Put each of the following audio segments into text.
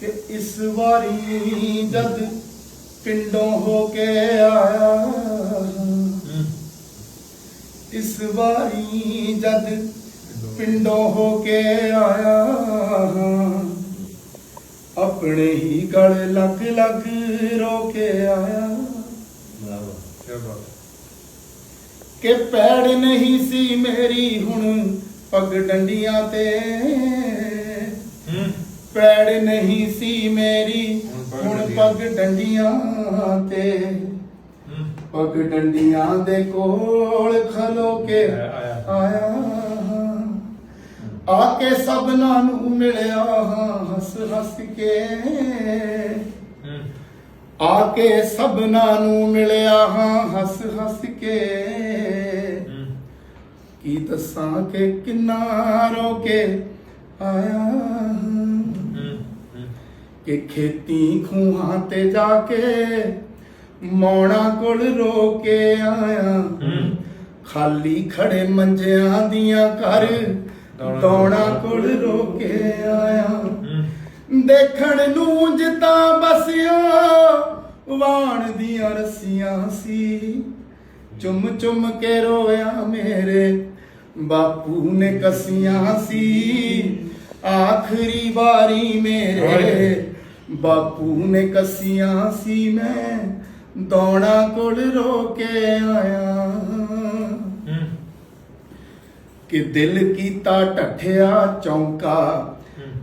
ਕਿ ਇਸ ਵਾਰੀ ਜਦ ਪਿੰਡੋਂ ਹੋ ਕੇ ਆਇਆ ਇਸ ਵਾਰੀ ਜਦ ਪਿੰਡੋਂ ਹੋ ਕੇ ਆਇਆ ਆਪਣੇ ਹੀ ਗਲ ਲੱਗ ਲੱਗ ਰੋ ਕੇ ਆਇਆ। ਕੀ ਬਾਤ। ਕਿ ਪੈੜ ਨਹੀਂ ਸੀ ਮੇਰੀ ਹੁਣ ਪੱਗ ਡੰਡੀਆਂ ਤੇ। ਪੈੜ ਨਹੀਂ ਸੀ ਮੇਰੀ। ਹੁਣ ਪੱਗ ਡੰਡੀਆਂ। ਤੇ। ਪੱਗ ਡੰਡੀਆਂ ਦੇ ਕੋਲ ਖਲੋ ਕੇ ਆਇਆ। ਆ ਕੇ ਸਭਨਾਂ ਨੂੰ ਮਿਲਿਆ ਹੱਸ ਹੱਸ ਕੇ। ਆ ਕੇ ਸਭਨਾਂ ਨੂੰ ਮਿਲਿਆ ਹਾਂ ਹੱਸ ਹੱਸ ਕੇ। ਕੀ ਦੱਸਾਂ ਕਿ ਕਿੰਨਾ ਰੋ ਕੇ ਆਇਆ। ਕਿ ਖੇਤੀ ਖੂਹਾਂ ਤੇ ਜਾ ਕੇ ਮੌਣਾ ਕੋਲ ਰੋ ਕੇ ਆਇਆ। ਖਾਲੀ ਖੜੇ ਮੰਜਿਆਂ ਦੀਆਂ ਘਰ ਦੌਣਾ ਕੋਲ ਰੋ ਕੇ ਆਇਆ। ਦੇਖਣ ਨੂੰ ਜਿੱਦਾਂ ਬਸਿਆ ਵਾਣ ਦੀਆਂ ਰੱਸੀਆਂ ਸੀ। ਚੁੰਮ ਚੁੰਮ ਕੇ ਰੋਇਆ ਮੇਰੇ ਬਾਪੂ ਨੇ ਕਸੀਆਂ ਸੀ। ਆਖਰੀ ਵਾਰੀ ਮੇਰੇ ਬਾਪੂ ਨੇ ਕਸੀਆਂ ਸੀ ਮੈਂ ਦੌਣਾ ਕੋਲ ਰੋ ਕੇ ਆਇਆ। ਕਿ ਦਿਲ ਕੀਤਾ ਟੱਠਿਆ ਚੌਂਕਾ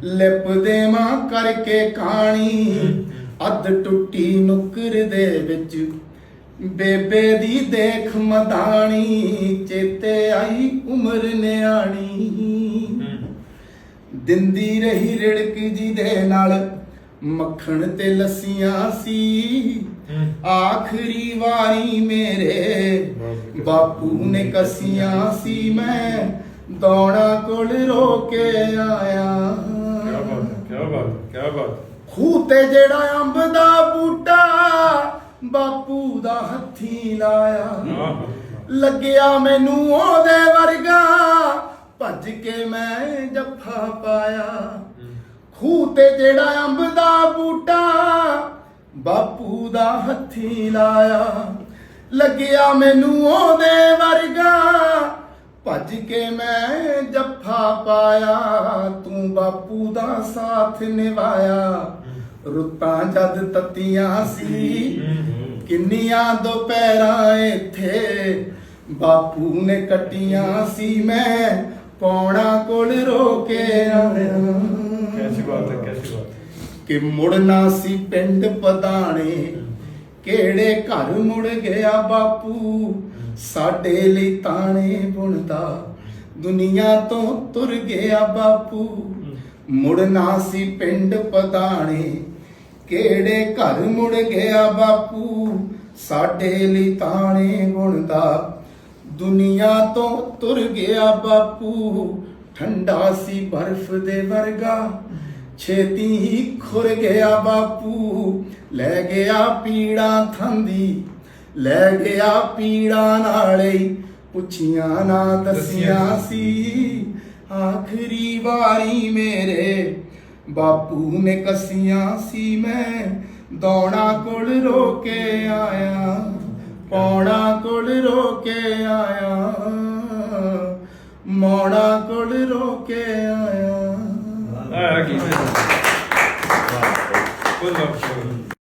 ਲਿਪ ਦੇਵਾਂ ਕਰਕੇ ਕਾਣੀ। ਅੱਧ ਟੁੱਟੀ ਨੁਕਰ ਦੇ ਵਿੱਚ ਬੇਬੇ ਦੀ ਦੇਖ ਮਦਾਣੀ ਚੇਤੇ ਆਈ ਉਮਰ ਨਿਆਣੀ। ਦਿੰਦੀ ਰਹੀ ਰਿੜਕ ਜੀ ਦੇ ਨਾਲ ਮੱਖਣ ਤੇ ਲੱਸੀਆਂ ਸੀ। ਆਖਰੀ ਵਾਰੀ ਮੇਰੇ ਬਾਪੂ ਨੇ ਕਸੀਆਂ ਸੀ। ਮੈਂ ਦੌੜਾ ਕੋਲ ਰੋ ਕੇ ਆਇਆ। ਕੀ ਬਾਤ ਕੀ ਬਾਤ ਕੀ ਬਾਤ। ਖੂਹ ਤੇ ਜਿਹੜਾ ਅੰਬ ਦਾ ਬੂਟਾ ਬਾਪੂ ਦਾ ਹੱਥੀ ਲਾਇਆ। ਲੱਗਿਆ ਮੈਨੂੰ ਉਹਦੇ ਵਰਗਾ। ਭੱਜ ਕੇ ਮੈਂ ਜੱਫਾ ਪਾਇਆ। ਖੂਹ ਤੇ ਜਿਹੜਾ ਅੰਬ ਦਾ ਬੂਟਾ ਬਾਪੂ ਦਾ ਹੱਥੀ ਲਾਇਆ। ਲੱਗਿਆ ਮੈਨੂੰ ਉਹਦੇ ਵਰਗਾ, ਭੱਜ ਕੇ ਮੈਂ ਜੱਫਾ ਪਾਇਆ। ਤੂੰ ਬਾਪੂ ਦਾ ਸਾਥ ਨਿਭਾਇਆ। ਰੁੱਤਾਂ ਜਦ ਤਤੀਆਂ ਸੀ, ਕਿੰਨੀਆਂ ਦੁਪਹਿਰਾਂ ਇੱਥੇ। ਬਾਪੂ ਨੇ ਕੱਟੀਆਂ ਸੀ ਮੈਂ ਪੌਣਾ ਕੋਲ ਰੋ ਕੇ ਆਇਆ। ਕੈਸੀ ਬਾਤ ਹੈ, ਕੈਸੀ ਬਾਤ ਕਿ ਮੁੜਨਾ ਸੀ ਪਿੰਡ ਪਦਾਣੇ, ਕਿਹੜੇ ਘਰ ਮੁੜ ਗਿਆ ਬਾਪੂ? ਸਾਡੇ ਲਈ ਤਾਣੇ ਬੁਣਦਾ, ਦੁਨੀਆ ਤੋਂ ਤੁਰ ਗਿਆ ਬਾਪੂ। ਮੁੜਨਾ ਸੀ ਪਿੰਡ ਪਦਾਣੇ, ਕਿਹੜੇ ਘਰ ਮੁੜ ਗਿਆ ਬਾਪੂ? ਸਾਡੇ ਲਈ ਤਾਣੇ ਬੁਣਦਾ, ਦੁਨੀਆ ਤੋਂ ਤੁਰ ਗਿਆ ਬਾਪੂ। ਠੰਡਾ ਸੀ ਬਰਫ਼ ਦੇ ਵਰਗਾ। ਛੇਤੀ ਹੀ ਖੁਰ ਗਿਆ ਬਾਪੂ। ਲੈ ਗਿਆ ਪੀੜਾ ਥੰਦੀ। ਲੈ ਗਿਆ ਪੀੜਾ ਨਾਲੇ। ਪੁੱਛੀਆਂ ਨਾ ਦਸੀਆਂ ਸੀ। ਆਖਰੀ ਵਾਰੀ ਮੇਰੇ ਬਾਪੂ ਨੇ ਕਸੀਆਂ ਸੀ ਮੈਂ। ਦੌੜਾ ਕੋਲ ਰੋ ਕੇ ਆਇਆ ਪੌੜਾ ਕੋਲ ਰੋ ਕੇ ਆਇਆ। ਮੋੜਾ ਕੋਲ ਰੋ ਕੇ ਆਇਆ। ਆਇਆ ਕੀ ਵਾਹ ਫੁੱਲ ਆਫ